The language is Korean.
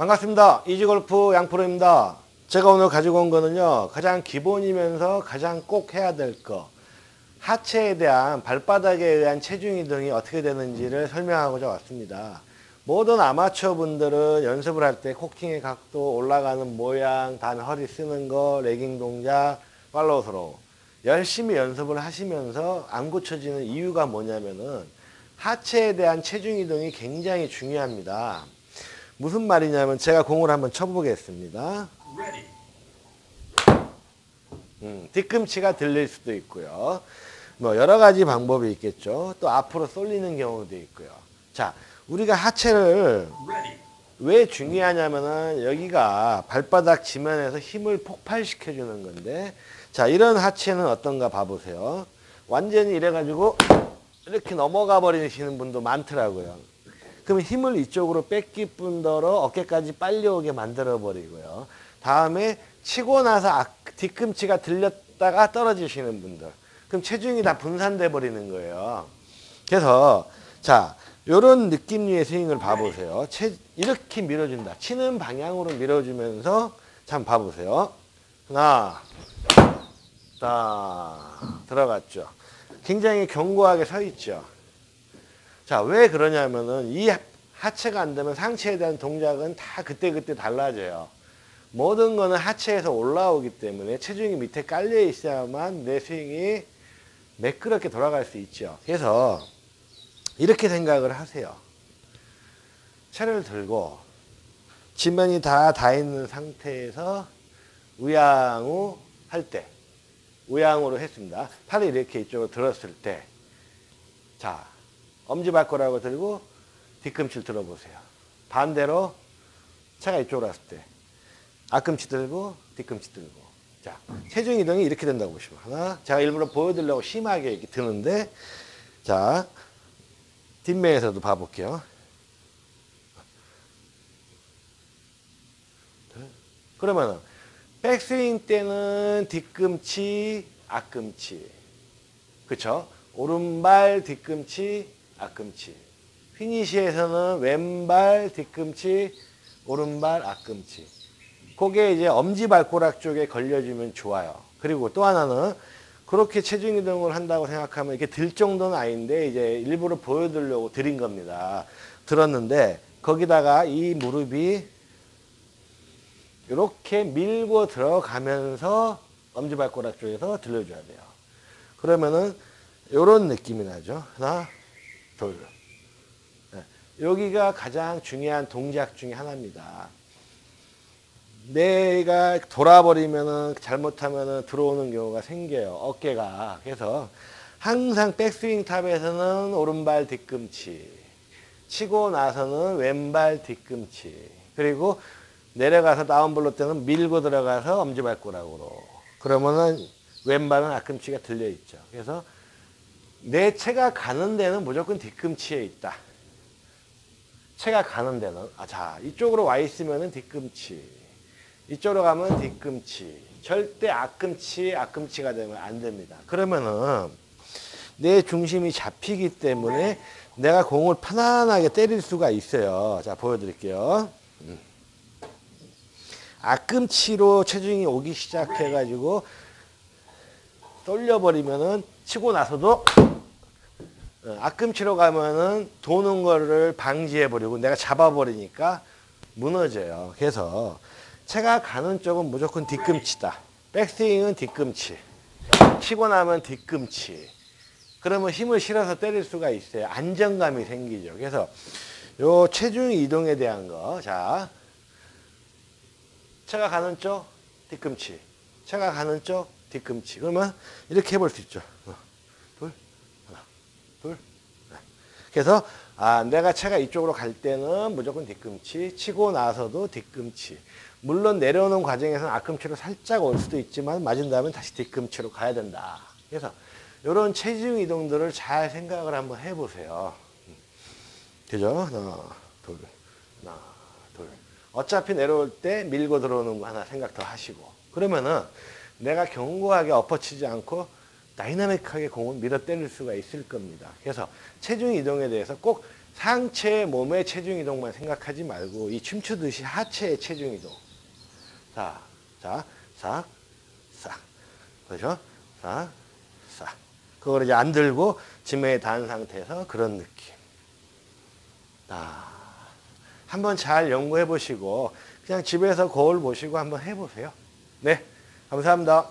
반갑습니다. 이지골프 양프로입니다. 제가 오늘 가지고 온 거는요, 가장 기본이면서 가장 꼭 해야 될 거. 하체에 대한 발바닥에 의한 체중 이동이 어떻게 되는지를 설명하고자 왔습니다. 모든 아마추어 분들은 연습을 할 때 코킹의 각도, 올라가는 모양, 다음에 허리 쓰는 거, 레깅 동작, 팔로우 스로우. 열심히 연습을 하시면서 안 고쳐지는 이유가 뭐냐면은 하체에 대한 체중 이동이 굉장히 중요합니다. 무슨 말이냐면 제가 공을 한번 쳐보겠습니다. 음, 뒤꿈치가 들릴 수도 있고요. 뭐 여러 가지 방법이 있겠죠. 또 앞으로 쏠리는 경우도 있고요. 자, 우리가 하체를 왜 중요하냐면은 여기가 발바닥 지면에서 힘을 폭발시켜 주는 건데 자, 이런 하체는 어떤가 봐보세요. 완전히 이래가지고 이렇게 넘어가 버리시는 분도 많더라고요. 그러면 힘을 이쪽으로 뺏길 뿐더러 어깨까지 빨리 오게 만들어 버리고요. 다음에 치고 나서 앞- 뒤꿈치가 들렸다가 떨어지시는 분들. 그럼 체중이 다 분산돼 버리는 거예요. 그래서 자, 요런 느낌의 스윙을 봐보세요. 체, 이렇게 밀어준다. 치는 방향으로 밀어주면서 참 봐보세요. 하나, 딱 들어갔죠. 굉장히 견고하게 서 있죠. 자, 왜 그러냐면은 이 하체가 안 되면 상체에 대한 동작은 다 그때그때 달라져요. 모든 거는 하체에서 올라오기 때문에 체중이 밑에 깔려 있어야만 내 스윙이 매끄럽게 돌아갈 수 있죠. 그래서 이렇게 생각을 하세요. 채를 들고 지면이 다 다 있는 상태에서 우양우 할 때, 우양우로 했습니다. 팔을 이렇게 이쪽으로 들었을 때, 자, 엄지발가락을 들고 뒤꿈치를 들어보세요. 반대로 차가 이쪽으로 왔을 때, 앞꿈치 들고 뒤꿈치 들고. 자, 체중 이동이 이렇게 된다고 보시면 하나. 제가 일부러 보여드리려고 심하게 이렇게 드는데, 자, 뒷면에서도 봐볼게요. 그러면은 백스윙 때는 뒤꿈치, 앞꿈치. 그쵸? 오른발, 뒤꿈치, 앞꿈치. 피니시에서는 왼발, 뒤꿈치, 오른발, 앞꿈치. 그게 이제 엄지발가락 쪽에 걸려주면 좋아요. 그리고 또 하나는 그렇게 체중 이동을 한다고 생각하면 이렇게 들 정도는 아닌데 이제 일부러 보여드리려고 드린 겁니다. 들었는데 거기다가 이 무릎이 이렇게 밀고 들어가면서 엄지발가락 쪽에서 들려줘야 돼요. 그러면은 이런 느낌이 나죠. 하나, 둘. 네. 여기가 가장 중요한 동작 중에 하나입니다. 내가 돌아버리면은 잘못하면은 들어오는 경우가 생겨요. 어깨가. 그래서 항상 백스윙 탑에서는 오른발 뒤꿈치. 치고 나서는 왼발 뒤꿈치. 그리고 내려가서 다운블로 때는 밀고 들어가서 엄지발가락으로. 그러면은 왼발은 앞꿈치가 들려 있죠. 그래서 내 체가 가는 데는 무조건 뒤꿈치에 있다. 체가 가는 데는 아, 자 이쪽으로 와 있으면은 뒤꿈치, 이쪽으로 가면 뒤꿈치. 절대 앞꿈치, 앞꿈치가 되면 안 됩니다. 그러면은 내 중심이 잡히기 때문에 내가 공을 편안하게 때릴 수가 있어요. 자 보여드릴게요. 앞꿈치로 체중이 오기 시작해가지고 쏠려버리면은 치고 나서도 어, 앞꿈치로 가면은 도는 거를 방지해버리고 내가 잡아버리니까 무너져요. 그래서 체가 가는 쪽은 무조건 뒤꿈치다. 백스윙은 뒤꿈치. 치고 나면 뒤꿈치. 그러면 힘을 실어서 때릴 수가 있어요. 안정감이 생기죠. 그래서 요 체중 이동에 대한 거. 자, 체가 가는 쪽 뒤꿈치, 체가 가는 쪽 뒤꿈치. 그러면 이렇게 해볼 수 있죠. 둘. 네. 그래서 아 내가 체가 이쪽으로 갈 때는 무조건 뒤꿈치, 치고 나서도 뒤꿈치. 물론 내려오는 과정에서는 앞꿈치로 살짝 올 수도 있지만 맞은 다음에 다시 뒤꿈치로 가야 된다. 그래서 이런 체중 이동들을 잘 생각을 한번 해보세요. 그죠? 하나, 둘, 하나, 둘. 어차피 내려올 때 밀고 들어오는 거 하나 생각 더 하시고. 그러면은 내가 견고하게 엎어치지 않고 다이나믹하게 공을 밀어 때릴 수가 있을 겁니다. 그래서 체중 이동에 대해서 꼭 상체 몸의 체중 이동만 생각하지 말고 이 춤추듯이 하체의 체중 이동. 자, 자, 싹, 싹. 그렇죠? 싹, 싹. 그걸 이제 안 들고 지면에 닿은 상태에서 그런 느낌. 자, 한번 잘 연구해 보시고 그냥 집에서 거울 보시고 한번 해 보세요. 네, 감사합니다.